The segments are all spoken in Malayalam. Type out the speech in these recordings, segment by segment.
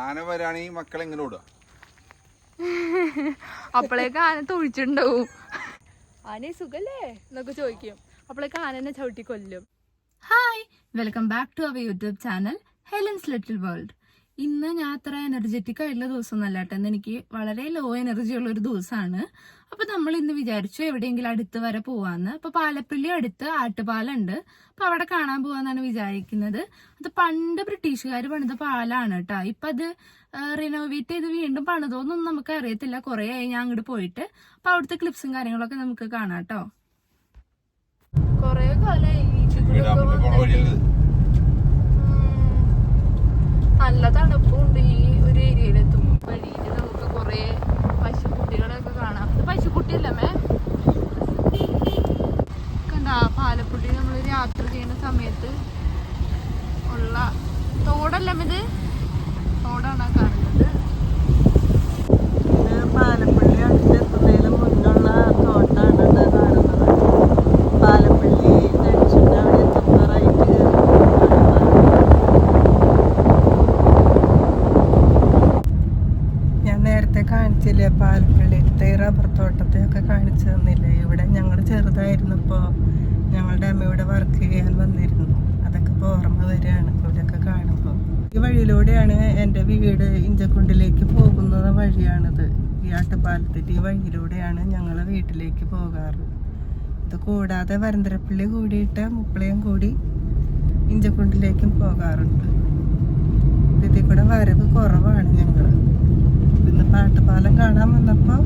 ആന വരാണെങ്കിൽ മക്കളെ എങ്ങനെ ഓടുക. അപ്പോഴേക്ക് ആന തൊഴിച്ചിട്ടുണ്ടാവും ആന സുഖല്ലേ? എന്നൊക്കെ ചോദിക്കും. അപ്പോഴേക്ക് ആനനെ ചവിട്ടി കൊല്ലും. Hi welcome back to our YouTube channel Helen's little world ഇന്ന് ഞാൻ അത്ര എനർജറ്റിക് ആയിട്ടുള്ള ദിവസം ഒന്നല്ല കേട്ടോ എനിക്ക് വളരെ ലോ എനർജി ഉള്ള ഒരു ദിവസമാണ്. അപ്പൊ നമ്മൾ ഇന്ന് വിചാരിച്ചു എവിടെയെങ്കിലും അടുത്ത് വരെ പോവാന്ന്. അപ്പൊ പാലപ്പള്ളി അടുത്ത് ആട്ടുപാലുണ്ട്. അപ്പൊ അവിടെ കാണാൻ പോവാന്നാണ് വിചാരിക്കുന്നത്. അത് പണ്ട് ബ്രിട്ടീഷുകാർ പണിത പാലാണ് കേട്ടോ ഇപ്പൊ അത് റിനോവേറ്റ് ചെയ്ത് വീണ്ടും പണിതോന്നൊന്നും നമുക്ക് അറിയത്തില്ല കുറെ ആയി ഞാൻ അങ്ങോട്ട് പോയിട്ട്. അപ്പൊ അവിടുത്തെ ക്ലിപ്സും കാര്യങ്ങളൊക്കെ നമുക്ക് കാണാം കേട്ടോ കൊറേ കാലമായി നല്ല തണുപ്പുണ്ട് ഈ ഒരു ഏരിയയിലെത്തും വഴിയിൽ നമുക്ക് കുറെ പശുക്കുട്ടികളെയൊക്കെ കാണാം. ഇത് പശുക്കുട്ടിയല്ലേ കണ്ടാ പാലപ്പുള്ളി നമ്മൾ യാത്ര ചെയ്യുന്ന സമയത്ത് ഉള്ള തോടല്ലേ ഇത്? തോടാണ് ആ കാണുന്നത് ഇത് പാലപ്പള്ളി അടുത്തെത്തുന്നതിന് മുന്നുള്ള തോട്ടാണ് ഇത് കാണുന്നത് പാലപ്പള്ളി ജംഗ്ഷന്റെ അവിടെ എത്തുമ്പോൾ റൈറ്റ് ഞാൻ നേരത്തെ കാണിച്ചില്ലേ പാലപ്പള്ളിയിലത്തെ ഈ റബ്ബർ തോട്ടത്തെയൊക്കെ കാണിച്ചു തന്നില്ലേ ഇവിടെ ഞങ്ങൾ ചെറുതായിരുന്നപ്പോൾ ഞങ്ങളുടെ അമ്മയുടെ വർക്ക് ചെയ്യാൻ വന്നിരുന്നു അതൊക്കെ ഇപ്പോൾ ഓർമ്മ വരികയാണ് ഇവിടെയൊക്കെ കാണുമ്പോൾ വഴിയിലൂടെയാണ് എന്റെ വീട് ഇഞ്ചക്കുണ്ടിലേക്ക് പോകുന്ന വഴിയാണിത്. ഈ ആട്ടുപാലത്തിന്റെ ഈ വഴിയിലൂടെയാണ് ഞങ്ങൾ വീട്ടിലേക്ക് പോകാറ്. ഇത് കൂടാതെ വരന്തരപ്പള്ളി കൂടിയിട്ട് മുപ്പളയും കൂടി ഇഞ്ചക്കുണ്ടിലേക്കും പോകാറുണ്ട്. ഇതിൽ കൂടെ വരവ് കുറവാണ് ഞങ്ങൾ പിന്നെ പാട്ടുപാലം കാണാൻ വന്നപ്പോൾ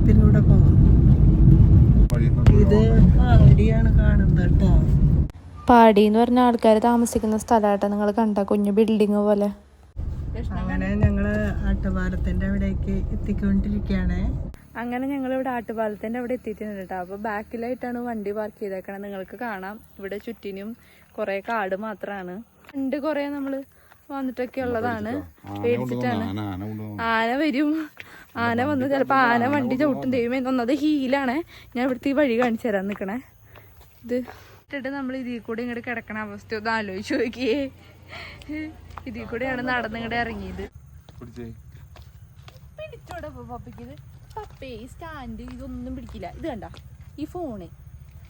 ഇതിലൂടെ പോകും ഇത് പാടി എന്ന് പറഞ്ഞ ആൾക്കാർ താമസിക്കുന്ന സ്ഥലമായിട്ട് നിങ്ങൾ കണ്ട കുഞ്ഞു ബിൽഡിങ് പോലെ. അങ്ങനെ ഞങ്ങൾ ആട്ടുപാലത്തിന്റെ അവിടേക്ക് എത്തിക്കൊണ്ടിരിക്കുകയാണ്. അങ്ങനെ ഞങ്ങൾ ഇവിടെ ആട്ടുപാലത്തിന്റെ അവിടെ എത്തിയിട്ടുണ്ട് കേട്ടോ. അപ്പോൾ ബാക്കിലായിട്ടാണ് വണ്ടി പാർക്ക് ചെയ്തേക്കണത് നിങ്ങൾക്ക് കാണാം. ഇവിടെ ചുറ്റിനും കുറേ കാട് മാത്രമാണ് രണ്ട് കുറേ നമ്മൾ വന്നിട്ടൊക്കെ ഉള്ളതാണ്. ആന പേടിച്ചിട്ടാണ്. ആന വരും. ആന വന്ന് ചിലപ്പോൾ ആന വണ്ടി ചവിട്ടും. ദൈവമേ ഒന്നത് ഹീലാണ് ഞാൻ ഇവിടുത്തെ ഈ വഴി കാണിച്ചു തരാൻ നിക്കണേ. ഇത് ഇട്ടിട്ട് നമ്മൾ ഇതിൽ കൂടെ ഇങ്ങോട്ട് കിടക്കണ അവസ്ഥ ഒന്ന് ആലോചിച്ച് നോക്കിയേ. ഇതിൽ കൂടെയാണ് നടന്ന് ഇങ്ങോട്ട് ഇറങ്ങിയത്. പിടിച്ചേ പിടിച്ചോടെ പപ്പയ്ക്ക് പപ്പേ ഈ സ്റ്റാൻഡ് ഇതൊന്നും പിടിക്കില്ല. ഇത് കണ്ട ഈ ഫോണ്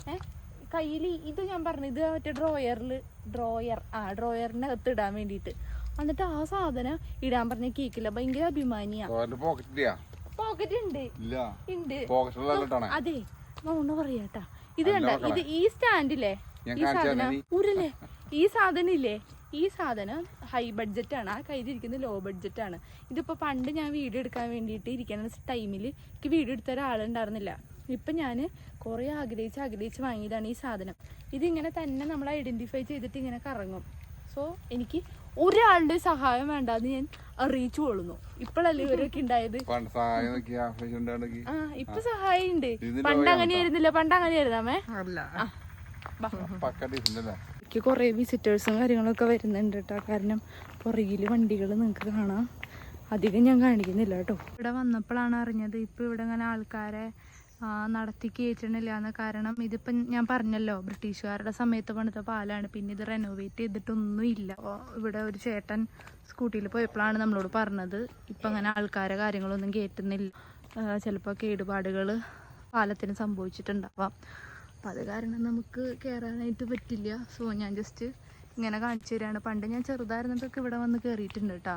ഏ? കയ്യിൽ ഇത് ഞാൻ പറഞ്ഞു ഇത് മറ്റേ ഡ്രോയറിൽ ഡ്രോയർ ആ ഡ്രോയറിനകത്ത് ഇടാൻ വേണ്ടിയിട്ട്. എന്നിട്ട് ആ സാധനം ഇടാൻ പറഞ്ഞ കേക്കില്ല. ഭയങ്കര അഭിമാനിയാ. പോക്കറ്റ് ഉണ്ട് ഉണ്ട് അതെ. നോണ പറയാട്ടാ ഇത് കണ്ട? ഇത് ഈ സ്റ്റാൻഡില്ലേ? ഈ സാധനം ഉരല്ലേ ഈ സാധനം ഇല്ലേ ഈ സാധനം ഹൈ ബഡ്ജറ്റ് ആണ്. ആ കയ്യിലിരിക്കുന്നത് ലോ ബഡ്ജറ്റ് ആണ്. ഇതിപ്പോ പണ്ട് ഞാൻ വീഡിയോ എടുക്കാൻ വേണ്ടിയിട്ട് ഇരിക്കുന്ന ടൈമിൽ എനിക്ക് വീഡിയോ എടുത്ത ഒരാളുണ്ടായിരുന്നില്ല. ഇപ്പൊ ഞാൻ കുറെ ആഗ്രഹിച്ച് ആഗ്രഹിച്ച് വാങ്ങിയതാണ് ഈ സാധനം. ഇതിങ്ങനെ തന്നെ നമ്മൾ ഐഡന്റിഫൈ ചെയ്തിട്ട് ഇങ്ങനെ കറങ്ങും. സോ എനിക്ക് ഒരാളുടെ സഹായം വേണ്ടാന്ന് ഞാൻ അറിയിച്ചു കൊള്ളുന്നു. ഇപ്പോഴല്ലേ ഇവരൊക്കെ ഉണ്ടായത്? ആ ഇപ്പൊ സഹായം ഉണ്ട് പണ്ട് വകയാണ് അങ്ങനെ ആയിരുന്നില്ല പണ്ട് അങ്ങനെ ആയിരുന്നേ അല്ല. പക്ക ഡീസന്റ് അല്ലേ? എനിക്ക് കുറേ വിസിറ്റേഴ്സും കാര്യങ്ങളൊക്കെ വരുന്നുണ്ട് കേട്ടോ കാരണം പുറകിൽ വണ്ടികൾ നിങ്ങൾക്ക് കാണാം. അധികം ഞാൻ കാണിക്കുന്നില്ല കേട്ടോ ഇവിടെ വന്നപ്പോഴാണ് അറിഞ്ഞത് ഇപ്പൊ ഇവിടെ ഇങ്ങനെ ആൾക്കാരെ നടത്തി കയറ്റണില്ല എന്ന് കാരണം ഇതിപ്പം ഞാൻ പറഞ്ഞല്ലോ ബ്രിട്ടീഷുകാരുടെ സമയത്ത് പണിത പാലാണ്. പിന്നെ ഇത് റെനോവേറ്റ് ചെയ്തിട്ടൊന്നും ഇല്ല ഇവിടെ ഒരു ചേട്ടൻ സ്കൂട്ടിയിൽ പോയപ്പോഴാണ് നമ്മളോട് പറഞ്ഞത്. ഇപ്പം അങ്ങനെ ആൾക്കാരെ കാര്യങ്ങളൊന്നും കയറ്റുന്നില്ല ചിലപ്പോൾ കേടുപാടുകൾ പാലത്തിന് സംഭവിച്ചിട്ടുണ്ടാവാം. അപ്പം അത് കാരണം നമുക്ക് കയറാനായിട്ട് പറ്റില്ല. സോ ഞാൻ ജസ്റ്റ് ഇങ്ങനെ കാണിച്ചു തരികയാണ് പണ്ട് ഞാൻ ചെറുതായിരുന്നതൊക്കെ ഇവിടെ വന്ന് കയറിയിട്ടുണ്ട് കേട്ടോ.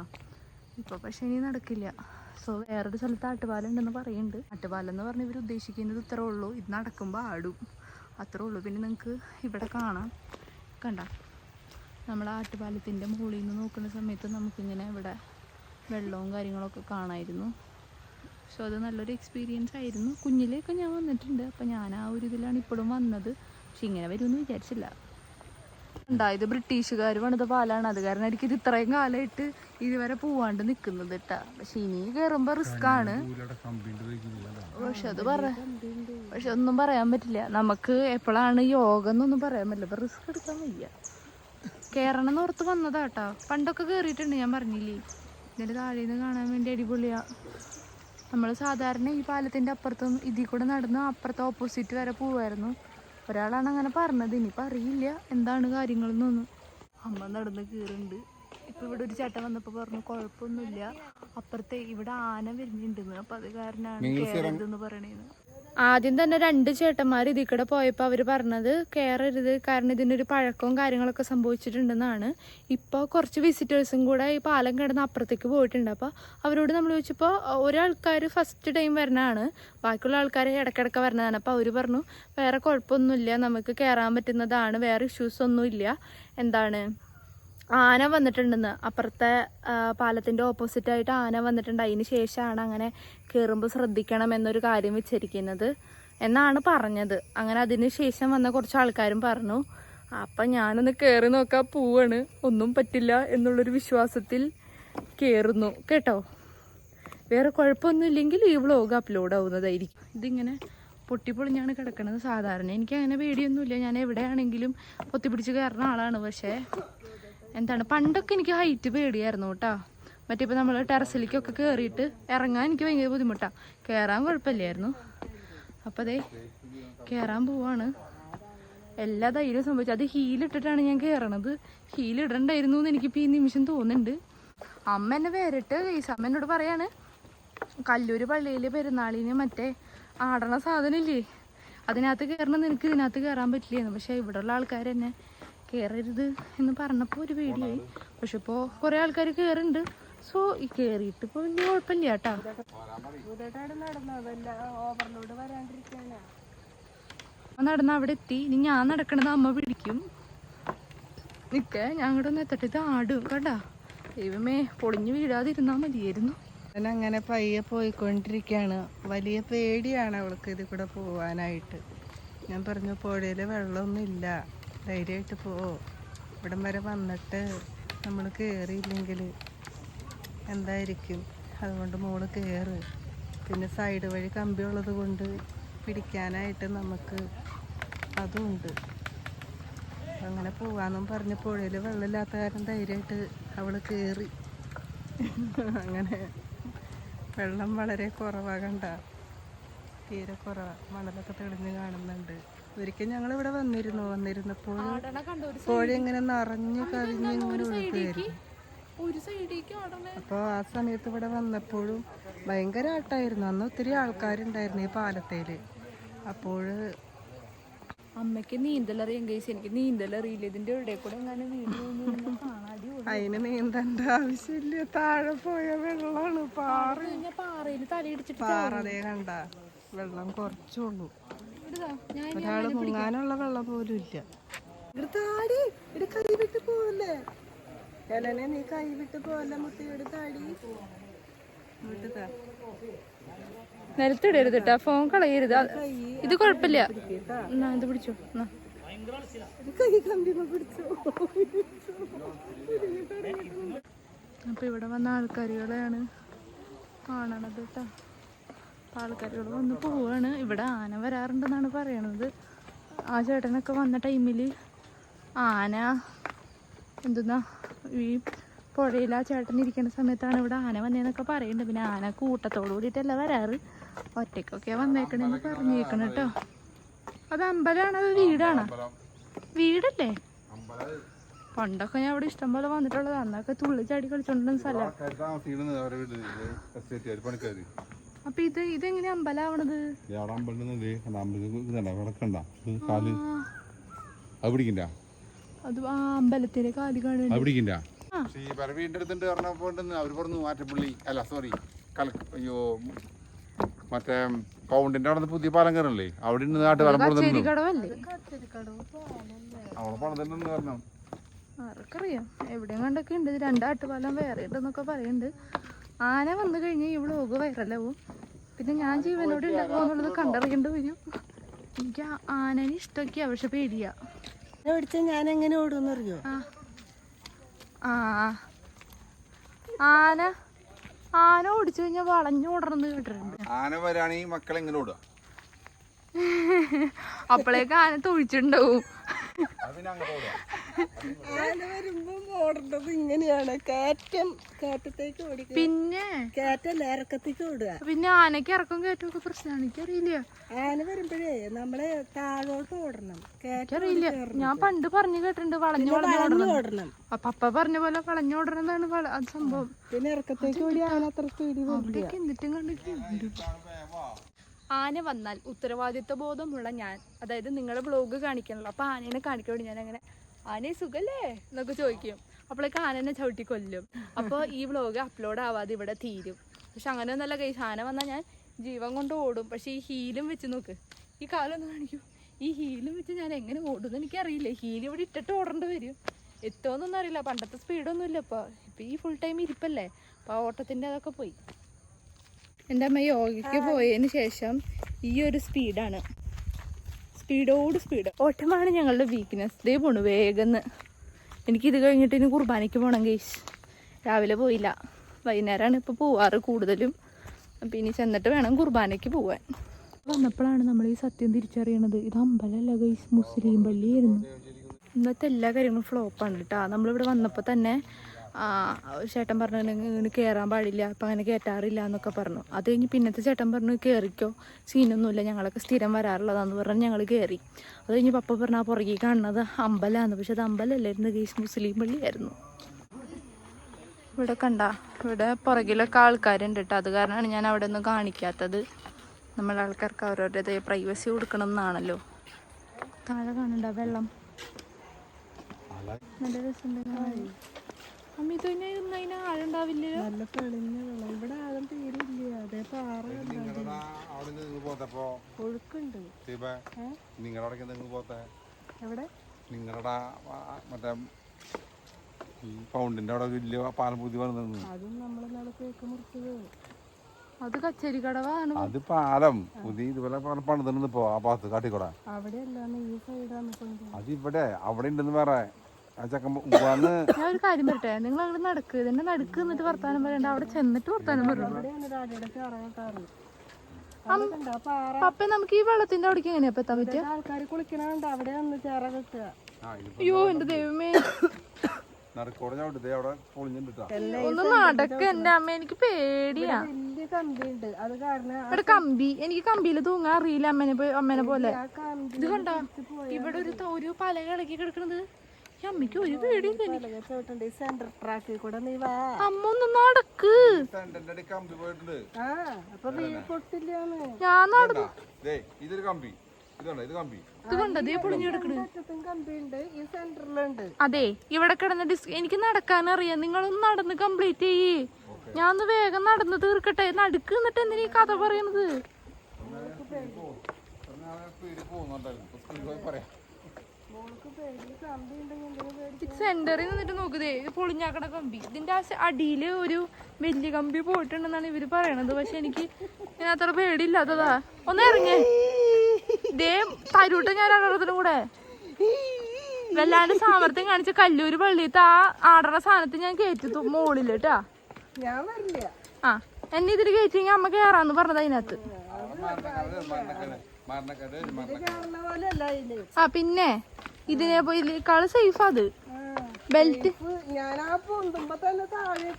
ഇപ്പോൾ പക്ഷേ ഇനി നടക്കില്ല. സോ വേറൊരു സ്ഥലത്ത് ആട്ടുപാലം ഉണ്ടെന്ന് പറയുന്നുണ്ട്. ആട്ടുപാലം എന്ന് പറഞ്ഞ് ഇവർ ഉദ്ദേശിക്കുന്നത് ഇത്രേ ഉള്ളൂ. ഇത് നടക്കുമ്പോൾ ആടും. അത്രേ ഉള്ളൂ. പിന്നെ നിങ്ങൾക്ക് ഇവിടെ കാണാം. കണ്ട? നമ്മൾ ആട്ടുപാലത്തിന്റെ മുകളിൽ നിന്ന് നോക്കുന്ന സമയത്ത് നമുക്കിങ്ങനെ ഇവിടെ വെള്ളവും കാര്യങ്ങളൊക്കെ കാണായിരുന്നു. സോ അത് നല്ലൊരു എക്സ്പീരിയൻസ് ആയിരുന്നു. കുഞ്ഞിലേക്ക് ഞാൻ വന്നിട്ടുണ്ട്. അപ്പം ഞാൻ ആ ഒരു ഇതിലാണ് ഇപ്പോഴും വന്നത്. പക്ഷെ ഇങ്ങനെ വരുമെന്ന് വിചാരിച്ചില്ല. ഉണ്ടായത് ബ്രിട്ടീഷുകാർ പണിത പാലാണ്. അത് കാരണം എനിക്കിത് ഇത് ഇത്രയും കാലമായിട്ട് ഇതുവരെ പോവാണ്ട് നിൽക്കുന്നത് കേട്ടാ പക്ഷെ ഇനി കയറുമ്പോ റിസ്ക് ആണ്. പക്ഷെ അത് പറ. പക്ഷെ ഒന്നും പറയാൻ പറ്റില്ല. നമുക്ക് എപ്പോഴാണ് യോഗ എന്നൊന്നും പറയാൻ പറ്റില്ല. അപ്പൊ റിസ്ക് എടുക്കാൻ വയ്യ. കയറണം എന്ന് വന്നതാ വന്നതാട്ടാ പണ്ടൊക്കെ കേറിയിട്ടുണ്ട്. ഞാൻ പറഞ്ഞില്ലേ? ഇതിന്റെ താഴേന്ന് കാണാൻ വേണ്ടി അടിപൊളിയാ. നമ്മൾ സാധാരണ ഈ പാലത്തിന്റെ അപ്പുറത്തും ഇതിൽ കൂടെ നടന്ന് അപ്പുറത്തെ ഓപ്പോസിറ്റ് വരെ പോവായിരുന്നു. ഒരാളാണ് അങ്ങനെ പറഞ്ഞത്. ഇനിയിപ്പോൾ അറിയില്ല എന്താണ് കാര്യങ്ങളെന്നൊന്നും അമ്മ നടന്ന് കീറുണ്ട് ഇപ്പോൾ ഇവിടെ ഒരു ചേട്ടൻ വന്നപ്പോൾ പറഞ്ഞു കുഴപ്പമൊന്നുമില്ല. അപ്പുറത്തെ ഇവിടെ ആന വരുന്നുണ്ടെന്ന് അപ്പൊ അത് കാരണമാണ് കയറരുതെന്ന് പറയണേന്ന്. ആദ്യം തന്നെ രണ്ട് ചേട്ടന്മാർ ഇതിൽ കൂടെ പോയപ്പോൾ അവർ പറഞ്ഞത് കയറരുത് കാരണം ഇതിനൊരു പഴക്കവും കാര്യങ്ങളൊക്കെ സംഭവിച്ചിട്ടുണ്ടെന്നാണ്. ഇപ്പോൾ കുറച്ച് വിസിറ്റേഴ്സും കൂടെ ഈ പാലം കിടന്ന് അപ്പുറത്തേക്ക് പോയിട്ടുണ്ട്. അപ്പോൾ അവരോട് നമ്മൾ ചോദിച്ചപ്പോൾ ഒരാൾക്കാർ ഫസ്റ്റ് ടൈം വരുന്നതാണ് ബാക്കിയുള്ള ആൾക്കാർ ഇടയ്ക്കിടയ്ക്ക് വരുന്നതാണ് അപ്പോൾ അവർ പറഞ്ഞു വേറെ കുഴപ്പമൊന്നുമില്ല. നമുക്ക് കയറാൻ പറ്റുന്നതാണ്. വേറെ ഇഷ്യൂസ് ഒന്നുമില്ല. എന്താണ്? ആന വന്നിട്ടുണ്ടെന്ന്. അപ്പുറത്തെ പാലത്തിന്റെ പാലത്തിന്റെ ഓപ്പോസിറ്റ് ആയിട്ട് ആന വന്നിട്ടുണ്ട്. അതിന് ശേഷമാണ് അങ്ങനെ കയറുമ്പോൾ ശ്രദ്ധിക്കണം എന്നൊരു കാര്യം വെച്ചിരിക്കുന്നത്. എന്നാണ് പറഞ്ഞത്. അങ്ങനെ അതിന് ശേഷം വന്ന കുറച്ച് ആൾക്കാരും പറഞ്ഞു അപ്പം ഞാനൊന്ന് കയറി നോക്കാൻ പോവാണ്. ഒന്നും പറ്റില്ല എന്നുള്ളൊരു വിശ്വാസത്തിൽ കയറുന്നു കേട്ടോ? വേറെ കുഴപ്പമൊന്നുമില്ലെങ്കിൽ ഈ വ്ളോഗ് അപ്ലോഡ് ആവുന്നതായിരിക്കും. ഇതിങ്ങനെ പൊട്ടിപ്പൊളിഞ്ഞാണ് കിടക്കുന്നത് സാധാരണ. എനിക്ക് അങ്ങനെ പേടിയൊന്നുമില്ല. ഞാൻ എവിടെയാണെങ്കിലും പൊത്തിപ്പിടിച്ച് കയറുന്ന ആളാണ്. പക്ഷേ എന്താണ്? പണ്ടൊക്കെ എനിക്ക് ഹൈറ്റ് പേടിയായിരുന്നു കേട്ടോ. മറ്റേ ഇപ്പം നമ്മൾ ടെറസിലേക്കൊക്കെ കയറിയിട്ട് ഇറങ്ങാൻ എനിക്ക് ഭയങ്കര ബുദ്ധിമുട്ടാണ് കയറാൻ കുഴപ്പമില്ലായിരുന്നു. അപ്പം അതെ കയറാൻ പോവാണ്. എല്ലാ ധൈര്യം സംഭവിച്ചു. അത് ഹീലിട്ടിട്ടാണ് ഞാൻ കയറണത് ഹീലിടണ്ടായിരുന്നു എന്ന് എനിക്കിപ്പോൾ ഈ നിമിഷം തോന്നുന്നുണ്ട്. അമ്മ എന്നെ വേറിട്ട് കേസ് അമ്മ എന്നോട് പറയാണ് കല്ലൂര് പള്ളിയിൽ പെരുന്നാളിന് മറ്റേ ആടണ സാധനമില്ലേ അതിനകത്ത് കയറണം നിനക്ക് ഇതിനകത്ത് കയറാൻ പറ്റില്ലായിരുന്നു പക്ഷേ ഇവിടെയുള്ള ആൾക്കാർ എന്നെ കയറരുത് എന്ന് പറഞ്ഞപ്പോൾ ഒരു പേടിയായി. പക്ഷെ ഇപ്പോൾ കുറേ ആൾക്കാർ കയറുന്നുണ്ട് സോ ഈ കയറിയിട്ട് ഇപ്പോൾ വലിയ കുഴപ്പമില്ല കേട്ടോ. നടന്ന് അവിടെ എത്തി. ഇനി ഞാൻ നടക്കണത് അമ്മ പിടിക്കും. നിക്ക ഞാൻ ഇവിടെ ഒന്ന് എത്തട്ടെ. ഇത് ആടും കേട്ടാ ദൈവമേ പൊളിഞ്ഞു വീഴാതിരുന്നാ മതിയായിരുന്നു. ഞാൻ അങ്ങനെ പയ്യെ പോയിക്കൊണ്ടിരിക്കുകയാണ് വലിയ പേടിയാണ് അവൾക്ക് ഇതിൽ കൂടെ പോവാനായിട്ട്. ഞാൻ പറഞ്ഞു പുഴയിൽ വെള്ളമൊന്നും ഇല്ല ധൈര്യമായിട്ട് പോ ഇവിടം വരെ വന്നിട്ട് നമ്മൾ കയറിയില്ലെങ്കിൽ എന്തായിരിക്കും? അതുകൊണ്ട് മോൾ കയറ് പിന്നെ സൈഡ് വഴി കമ്പി ഉള്ളത് കൊണ്ട് പിടിക്കാനായിട്ട് നമുക്ക് അതുമുണ്ട് അങ്ങനെ പോവാന്നും പറഞ്ഞ് പുഴയിൽ വെള്ളമില്ലാത്ത കാരണം ധൈര്യമായിട്ട് അവൾ കയറി അങ്ങനെ വെള്ളം വളരെ കുറവാകണ്ട തീരെ കുറവാണ് മണലൊക്കെ തെളിഞ്ഞ് കാണുന്നുണ്ട്. ഒരിക്കൽ ഞങ്ങൾ ഇവിടെ വന്നിരുന്നു. വന്നിരുന്നപ്പോൾ കോഴി ഇങ്ങനെ നിറഞ്ഞു കവിഞ്ഞ് ഇങ്ങനെ ഒഴുക്കുകയായിരുന്നു അപ്പോൾ ആ സമയത്ത് ഇവിടെ വന്നപ്പോഴും ഭയങ്കര ആട്ടായിരുന്നു. അന്ന് ഒത്തിരി ആൾക്കാരുണ്ടായിരുന്നു ഈ പാലത്തേൽ അപ്പോൾ അമ്മയ്ക്ക് നീന്തലറിയാം കേസ് എനിക്ക് നീന്തലറിയില്ല. ഇതിന്റെ ഇടയിൽ കൂടെ എങ്ങനെ അതിന് നീന്തണ്ട ആവശ്യമില്ല. താഴെ പോയ വെള്ളമാണ്. പാറ പാറയിൽ തലയിടിച്ചിട്ട് പാറതേ കണ്ട. വെള്ളം കുറച്ചുള്ളൂ. ഒരാൾ മുങ്ങാനുള്ള വെള്ളം പോലും ഇല്ല. താടി ഇവിടെ കൈ വിട്ട് പോവല്ലേ? എലനെ നീ കൈ വിട്ട് പോവല്ലേ മുത്തിയുടെ താടി വിട്ടുതാ നിലത്തിടരുത് കേട്ടോ ഫോൺ കളയരുത്. ഇത് കുഴപ്പമില്ല. എന്നാ ഇത് പിടിച്ചോ. എന്നാ. കൈ കമ്പിമ പിടിച്ചു. അപ്പൊ ഇവിടെ വന്ന ആൾക്കാരുകളെയാണ് കാണണത് കേട്ടോ ആൾക്കാരുകൾ വന്ന് പോവാണ്. ഇവിടെ ആന വരാറുണ്ടെന്നാണ് പറയണത്. ആ ചേട്ടനൊക്കെ വന്ന ടൈമിൽ ആന എന്തെന്നാ ഈ പുഴയിൽ ആ ചേട്ടൻ ഇരിക്കുന്ന സമയത്താണ് ഇവിടെ ആന വന്നതെന്നൊക്കെ പറയുന്നുണ്ട് പിന്നെ ആന കൂട്ടത്തോട് കൂടിയിട്ടല്ല വരാറ്. ഒറ്റയ്ക്കൊക്കെ വന്നേക്കണെന്ന് പറഞ്ഞേക്കണം കേട്ടോ അത് അമ്പലമാണ് അത് വീടാണോ? വീടല്ലേ? പണ്ടൊക്കെ ഞാൻ ഇവിടെ ഇഷ്ടം പോലെ വന്നിട്ടുള്ളത്. അന്നൊക്കെ തുള്ളി ചാടി കളിച്ചോണ്ടിരുന്ന സ്ഥലം. അപ്പൊ ഇത് ഇതെങ്ങനെ അമ്പലാവണത്? അവിടെ കിടക്കണ്ട കാൽ. അത് പിടിക്കണ്ട. അത് ആ അമ്പലത്തിലെ കാലി പിടിക്കണ്ട. ആ. ഈ വീടിന്റെ അടുത്തുണ്ട് പറഞ്ഞപ്പോ അവർ പറഞ്ഞു മാറ്റപ്പള്ളി. അല്ല സോറി കല അയ്യോ മറ്റേ കൗണ്ടിന്റെ അവിടെ നിന്ന് പുതിയ പാലം കയറല്ലേ അവിടെ നിന്ന് നാട്ട് അവിടെ ആർക്കറിയാം എവിടെയും കണ്ടൊക്കെ ഉണ്ട്. രണ്ടാട്ടുപാലം വേറെ ഉണ്ടെന്നൊക്കെ പറയുന്നുണ്ട്. ആന വന്നു കഴിഞ്ഞാൽ ഈ വ്ളോഗ് വൈറലാവും പിന്നെ ഞാൻ ജീവനോട് ഉണ്ടാകുമോ എന്നുള്ളത് കണ്ടറിയേണ്ടി വരും. എനിക്ക് ആനനെ ഇഷ്ടമൊക്കെയാ പക്ഷെ പേടിയാ. ഓടിച്ച ഞാൻ എങ്ങനെ ഓടുമെന്ന് അറിയോ? ആ. ആന ആന ഓടിച്ചു കഴിഞ്ഞാൽ വളഞ്ഞു ഓടണമെന്ന് കേട്ടിട്ടുണ്ട് ആന വരാണെങ്കിൽ മക്കളെ എങ്ങനെ ഓടുക? അപ്പോഴേക്ക് ആന തൊഴിച്ചിട്ടുണ്ടാവും. വരുമ്പോ ഓടേണ്ടത് ഇങ്ങനെയാണ്. കയറ്റം കയറ്റത്തേക്ക് ഓടിക്കുക പിന്നെ? കയറ്റല്ല ഇറക്കത്തേക്ക് ഓടുക. പിന്നെ ആനയ്ക്ക് ഇറക്കം കയറ്റമൊക്കെ പ്രശ്നമാണ്. എനിക്കറിയില്ല. ആന വരുമ്പോഴേ നമ്മൾ താഴോട്ട് ഓടണം. കയറ്റം എനിക്കറിയില്ല. ഞാൻ പണ്ട് പറഞ്ഞു കേട്ടിട്ടുണ്ട് വളഞ്ഞു വളഞ്ഞു ഓടണം അപ്പൊ അപ്പ പറഞ്ഞ പോലെ വളഞ്ഞു ഓടണമെന്നാണ് അത് സംഭവം. പിന്നെ ഇറക്കത്തേക്ക് ഓടി ആന അത്ര സ്പീഡിൽ എന്നിട്ടും കണ്ടിട്ടുണ്ട് ആന വന്നാൽ ഉത്തരവാദിത്വ ബോധമുള്ള ഞാൻ. അതായത് നിങ്ങളുടെ ബ്ലോഗ് കാണിക്കണല്ലോ അപ്പൊ ആനേനെ കാണിക്കോടി ഞാൻ അങ്ങനെ ആനയെ സുഖല്ലേ? എന്നൊക്കെ ചോദിക്കും. അപ്പോഴേക്ക് ആനനെ ചവിട്ടി കൊല്ലും. അപ്പോൾ ഈ ബ്ലോഗ് അപ്ലോഡ് ആവാതെ ഇവിടെ തീരും. പക്ഷെ അങ്ങനെ ഒന്നല്ല കൈ ആന വന്നാൽ ഞാൻ ജീവൻ കൊണ്ട് ഓടും. പക്ഷെ ഈ ഹീലും വെച്ച് നോക്ക്. ഈ കാലൊന്ന് കാണിക്കും. ഈ ഹീലും വെച്ച് ഞാൻ എങ്ങനെ ഓടുമെന്ന് എനിക്കറിയില്ല. ഹീൽ ഇവിടെ ഇട്ടിട്ട് ഓടേണ്ടി വരും. എത്തുമെന്നൊന്നും അറിയില്ല. പണ്ടത്തെ സ്പീഡൊന്നും ഇല്ല ഇപ്പോൾ ഈ ഫുൾ ടൈം ഇരിപ്പല്ലേ? അപ്പോൾ ആ ഓട്ടത്തിന്റെ അതൊക്കെ പോയി. എന്റെ അമ്മ യോഗയ്ക്ക് പോയതിന് ശേഷം ഈ ഒരു സ്പീഡാണ്. സ്പീഡോട് സ്പീഡ്. ഓട്ടമാണ് ഞങ്ങളുടെ വീക്ക്നെസ് ദേ പോണു വേഗം എനിക്കിത് കഴിഞ്ഞിട്ട് ഇനി കുർബാനയ്ക്ക് പോകണം കേസ് രാവിലെ പോയില്ല. വൈകുന്നേരമാണ് ഇപ്പോൾ പോവാറ് കൂടുതലും. അപ്പം ഇനി ചെന്നിട്ട് വേണം കുർബാനയ്ക്ക് പോവാൻ. വന്നപ്പോഴാണ് നമ്മൾ ഈ സത്യം തിരിച്ചറിയണത്. ഇത് അമ്പലമല്ല ഗൈസ് മുസ്ലിം പള്ളിയായിരുന്നു. ഇന്നത്തെ എല്ലാ കാര്യങ്ങളും ഫ്ലോപ്പാണ് കേട്ടോ നമ്മളിവിടെ വന്നപ്പോൾ തന്നെ ചേട്ടൻ പറഞ്ഞു ഇങ്ങനെ കയറാൻ പാടില്ല അപ്പം അങ്ങനെ കയറ്റാറില്ല എന്നൊക്കെ പറഞ്ഞു. അത് കഴിഞ്ഞ് പിന്നത്തെ ചേട്ടൻ പറഞ്ഞു കയറിക്കോ സീനൊന്നുമില്ല ഞങ്ങളൊക്കെ സ്ഥിരം വരാറുള്ളതാന്ന് പറഞ്ഞ് ഞങ്ങൾ കയറി അത് കഴിഞ്ഞ് പപ്പ പറഞ്ഞു ആ പുറകെ കാണുന്നത് അമ്പലമാണ് പക്ഷെ അത് അമ്പലമല്ലായിരുന്നു ഗീസ് മുസ്ലിം പള്ളിയായിരുന്നു. ഇവിടെ കണ്ട ഇവിടെ പുറകിലൊക്കെ ആൾക്കാരുണ്ട് കേട്ടോ അത് കാരണമാണ് ഞാൻ അവിടെ ഒന്നും കാണിക്കാത്തത്. നമ്മളെ ആൾക്കാർക്ക് അവരവരുടെ പ്രൈവസി കൊടുക്കണം എന്നാണല്ലോ. താഴെ കാണണ്ട വെള്ളം. നല്ല രസമുണ്ട് അമ്മ അതിന് ആഴുണ്ടാവില്ല നല്ല തെളിഞ്ഞ വെള്ളം. ഇവിടെ തീരില്ല. അതേ പാറ നിങ്ങളുടെ അവിടെ നിങ്ങൾ പോത്തപ്പോ ഒഴുക്കുണ്ട്. ദീപ നിങ്ങളുടെ അവിടേക്ക് നിങ്ങൾ പോത്തെ. എവിടെ? നിങ്ങളുടെ മറ്റേ ഈ പൗണ്ടിന്റെ അവിടെ വലിയ പാലം പുതി വന്നു അതും നമ്മളെ മുറിച്ചത്. അത് കച്ചേരി കടവാണ്. അത് പാലം. പുതിയ ഇതുപോലെ പാലം പണിതിരുന്നു ഇപ്പോ. ആ ഭാഗത്ത് കാട്ടിക്കൂടെ? അവിടെ അല്ലാന്ന് ഈ സൈഡാണ് അത് ഇവിടെ. അവിടെ ഉണ്ടെന്ന് വന്ന് ഞാൻ ഒരു കാര്യം പറട്ടെ നിങ്ങൾ അങ്ങോട്ട് നടക്ക്. ഇതിന്റെ നടുക്ക് നിന്നിട്ട് വർത്താനം പറയണ്ട. അവിടെ ചെന്നിട്ട് വർത്താനം അവിടെ ആ അപ്പൊ നമുക്ക് ഈ വെള്ളത്തിന്റെ അവിടേക്ക് എങ്ങനെയാ എത്താൻ പറ്റിയ? ആൾക്കാർ കുളിക്കണുണ്ട്. അവിടെ വന്ന് ചേറ കെട്ടുക അയ്യോ എന്റെ ദൈവമേ. അവിടെ ഒന്ന് നടക്ക് എന്റെ അമ്മ എനിക്ക് പേടിയാ. ഇവിടെ കമ്പി എനിക്ക് കമ്പിയിൽ തൂങ്ങാൻ അറിയില്ല അമ്മനെ അമ്മനെ പോലെ. ഇത് കണ്ടോ? ഇവിടെ ഒരു ഒരു പലക ഇളക്കി കിടക്കണത്. അമ്മയ്ക്ക് ഒരു നടക്ക് ഞാൻ നടന്നു ഇതൊരു കമ്പി അതെ ഇവിടെ കിടന്ന് ഡിസ് എനിക്ക് നടക്കാൻ അറിയാം നിങ്ങളൊന്ന് നടന്ന് കംപ്ലീറ്റ് ചെയ്യേ ഞാൻ ഒന്ന് വേഗം നടന്ന് തീർക്കട്ടെ നടുക്ക് എന്നിട്ട് എന്തിനാ ഈ കഥ പറയണത് പറയാം സെന്ററിൽ നിന്നിട്ട് നോക്കുതേ. പൊളിഞ്ഞാക്കണ കമ്പി. ഇതിന്റെ ആ അടിയിൽ ഒരു വലിയ കമ്പി പോയിട്ടുണ്ടെന്നാണ് ഇവർ പറയണത്. പക്ഷെ എനിക്ക് ഞാൻ അത്ര പേടിയില്ലാത്തതാ. ഒന്ന് ഇറങ്ങേ. ദേ തരൂട്ട ഞാൻ രണ്ടെണ്ണത്തിനും കൂടെ. വല്ലാണ്ട് സാമർത്ഥ്യം കാണിച്ച കല്ലൂര് പള്ളിയത്തെ ആ ആടറ സാധനത്തിൽ ഞാൻ കയറ്റി തു- മോളിൽ കേട്ടാ ഞാൻ വരില്ല. ആ എന്നെ ഇതിൽ കയറ്റിയെങ്കിൽ അമ്മ കയറാന്ന് പറഞ്ഞത് അതിനകത്ത് ആ പിന്നെ? ഇതിനെ ഇതിനേക്കാൾ സേഫ് അത്. ബെൽറ്റ് ഞാൻ ആ പൊന്തുമ്പോ തന്നെ താഴെ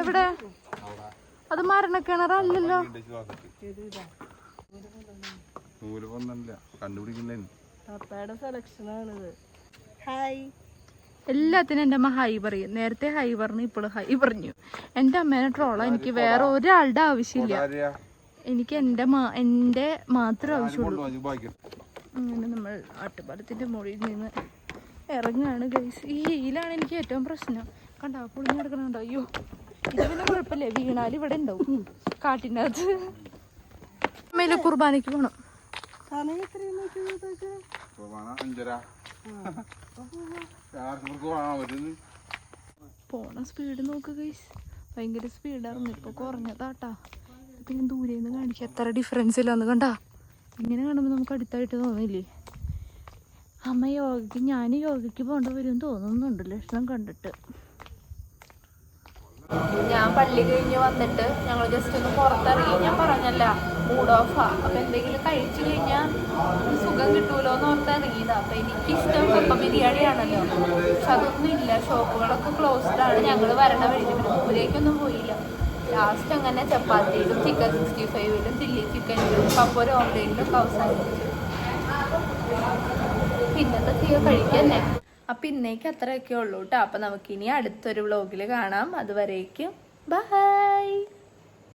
എവിടെ അത് മരണക്കിണറല്ലല്ലോ നൂൽ പൊന്നല്ല കണ്ടുപിടിക്കില്ലേ ഹായ് എല്ലാത്തിനും എന്റെ അമ്മ ഹൈ പറയും. നേരത്തെ ഹൈ പറഞ്ഞു ഇപ്പോഴും ഹൈ പറഞ്ഞു. എന്റെ അമ്മേനെ ട്രോളാ എനിക്ക് വേറെ ഒരാളുടെ ആവശ്യമില്ല. എനിക്ക് എന്റെ മാ എന്റെ മാത്രം ആവശ്യമുള്ളൂ. അങ്ങനെ നമ്മൾ ആട്ടുപാലത്തിന്റെ മുകളിൽ നിന്ന് ഇറങ്ങുകയാണ് ഗൈസ് ഈ ഹീലാണ് എനിക്ക് ഏറ്റവും പ്രശ്നം. കണ്ടോ പൊളിഞ്ഞ് കിടക്കണുണ്ടോ? അയ്യോ ഇത് പിന്നെ കുഴപ്പമില്ലേ. വീണാൽ ഇവിടെ ഉണ്ടാവും. കാട്ടിന്റെ അകത്ത് അമ്മയിലെ കുർബാനയ്ക്ക് പോകണം പോണ സ്പീഡ് നോക്ക് ഗൈസ് ഭയങ്കര സ്പീഡായിരുന്നു ഇപ്പൊ കുറഞ്ഞതാട്ടാ. ഇപ്പൊ ഞാൻ ദൂരെ നിന്ന് കാണിക്കാം. എത്ര ഡിഫറൻസ് ഇല്ലാന്ന് കണ്ടാ? ഇങ്ങനെ കാണുമ്പോൾ നമുക്ക് അടുത്തായിട്ട് തോന്നില്ലേ? അമ്മ യോഗയ്ക്ക് ഞാൻ യോഗയ്ക്ക് പോകേണ്ട വരും തോന്നുന്നുണ്ട്. ലക്ഷണം കണ്ടിട്ട്. ഞാൻ പള്ളി കഴിഞ്ഞ് വന്നിട്ട് ഞങ്ങൾ ജസ്റ്റ് ഒന്ന് പുറത്തിറങ്ങി. ഞാൻ പറഞ്ഞല്ല മൂഡ് ഓഫാ അപ്പം എന്തെങ്കിലും കഴിച്ചു കഴിഞ്ഞാൽ സുഖം കിട്ടൂലോന്ന് ഓർത്ത് ഇറങ്ങിയതാ. അപ്പം എനിക്കിഷ്ടം കപ്പ ബിരിയാണിയാണല്ലോ. പക്ഷെ അതൊന്നും ഇല്ല. ഷോപ്പുകളൊക്കെ ക്ലോസ്ഡ് ആണ്. ഞങ്ങൾ വരണ വഴിക്ക് പിന്നെ ദൂരേക്കൊന്നും പോയില്ല. ലാസ്റ്റ് അങ്ങനെ ചപ്പാത്തിയിലും ചിക്കൻ സിക്സ്റ്റി ഫൈവിലും ചില്ലി ചിക്കനിലും പപ്പൊരു ഓംലേറ്റിലും അവസാനിപ്പിച്ചു. പിന്നത്തെ ചെയ്യാൻ കഴിക്കന്നെ അപ്പം ഇന്നേക്ക് അത്രയൊക്കെ ഉള്ളൂ കേട്ടോ അപ്പം നമുക്കിനി അടുത്തൊരു വ്ളോഗിൽ കാണാം. അതുവരേക്കും ബൈ